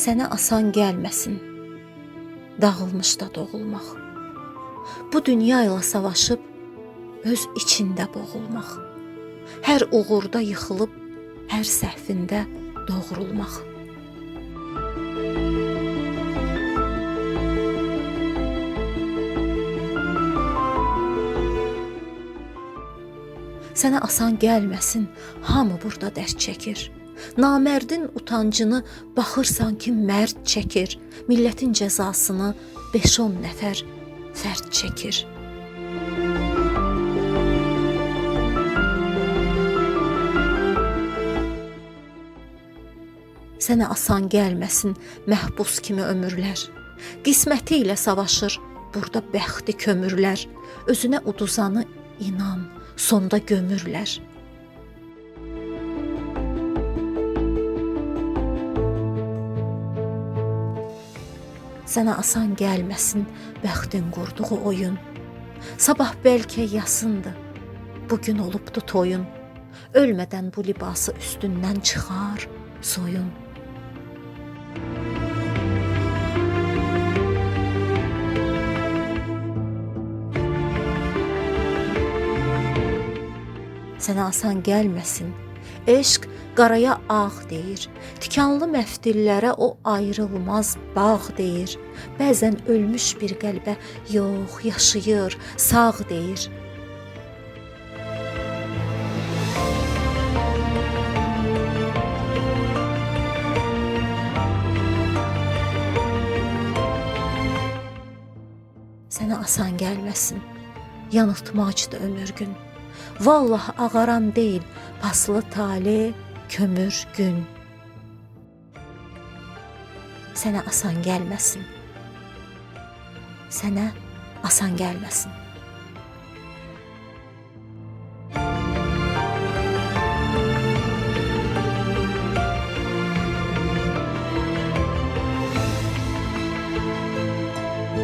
Sənə asan gəlməsin. Dağılmış da doğulmaq. Bu dünya ilə savaşıb öz içində boğulmaq. Hər uğurda yıxılıb, hər səhvində doğrulmaq. Sənə asan gəlməsin, hamı burada dərd çəkir. Namərdin utancını baxırsan ki, mərd çəkir. Millətin cəzasını 5-10 nəfər fərd çəkir. Sənə asan gəlməsin məhbus kimi ömürlər. Qisməti ilə savaşır burada bəxti kömürlər. Özünə uduzanı inan, sonda gömürlər. Sənə asan gəlməsin bəxtin qurduğu oyun. Sabah bəlkə yasındı. Bugün olubdu toyun. Ölmədən bu libası üstündən çıxar, soyun. Sənə asan gəlməsin. Eşq qaraya ağ deyir. Tikanlı məftillərə o ayrılmaz bağ deyir. Bəzən ölmüş bir qəlbə yox, yaşayır, sağ deyir. Sənə asan gəlməsin. Yanıltmacdı ömür gün. Vallah ağaran deyil, paslı tale, kömür gün. Sənə asan gəlməsin. Sənə asan gəlməsin.